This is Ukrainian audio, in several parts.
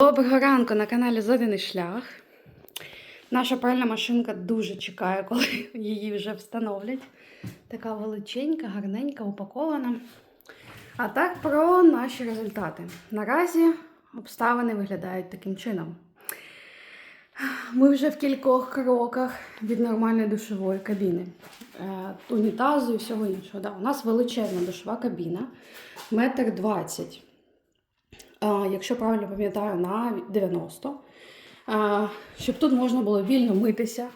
Доброго ранку на каналі Зоряний Шлях. Наша пральна машинка дуже чекає, коли її вже встановлять. Така величенька, гарненька, упакована. А так про наші результати. Наразі обставини виглядають таким чином. Ми вже в кількох кроках від нормальної душової кабіни, е, унітазу і всього іншого. Да, у нас величезна душова кабіна, метр двадцять. Якщо правильно пам'ятаю, на 90. Щоб тут можна було вільно митися,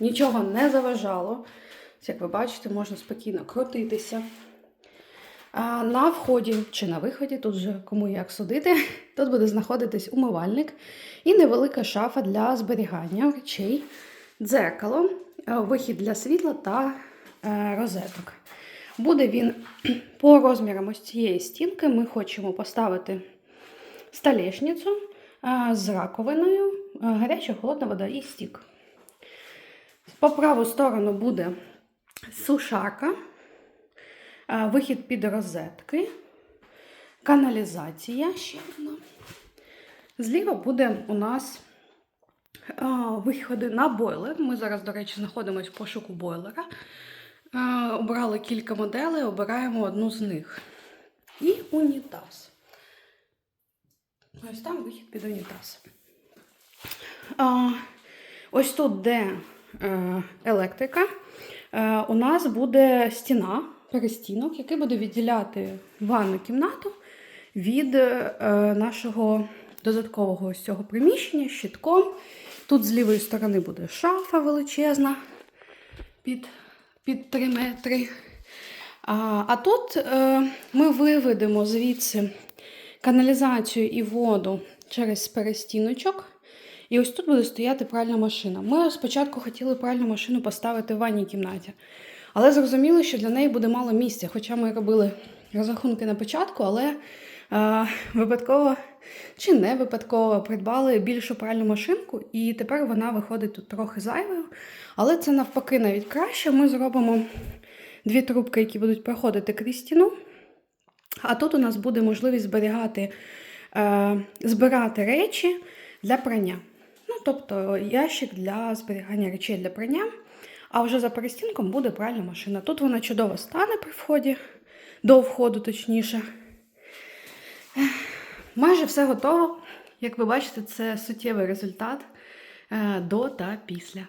нічого не заважало. Як ви бачите, можна спокійно крутитися. На вході чи на виході, тут вже кому як судити, тут буде знаходитись умивальник і невелика шафа для зберігання речей, дзеркало, вихід для світла та е, розеток. Буде він по розмірам ось цієї стінки. Ми хочемо поставити столешницю з раковиною, гаряча холодна вода і стік. По праву сторону буде сушарка, вихід під розетки, каналізація ще одна. Зліва буде у нас виходи на бойлер. Ми зараз, до речі, знаходимося в пошуку бойлера. Обрали кілька моделей, обираємо одну з них. І унітаз. Ось там вихід під унітаз. А, ось тут, де е, електрика, е, у нас буде стіна, перестінок, який буде відділяти ванну кімнату від е, нашого додаткового ось цього приміщення щитком. Тут з лівої сторони буде шафа величезна під, під 3 метри. А, а тут е, ми виведемо звідси каналізацію і воду через перестіночок. І ось тут буде стояти пральна машина. Ми спочатку хотіли пральну машину поставити в ванній кімнаті, але зрозуміли, що для неї буде мало місця. Хоча ми робили розрахунки на початку, але е, випадково чи не випадково придбали більшу пральну машинку, і тепер вона виходить тут трохи зайвою. Але це навпаки навіть краще. Ми зробимо дві трубки, які будуть проходити крізь стіну. А тут у нас буде можливість зберігати, е, збирати речі для прання. Ну, тобто ящик для зберігання речей для прання. А вже за перестінком буде пральна машина. Тут вона чудово стане при вході, до входу, точніше. Майже все готово. Як ви бачите, це суттєвий результат е, до та після.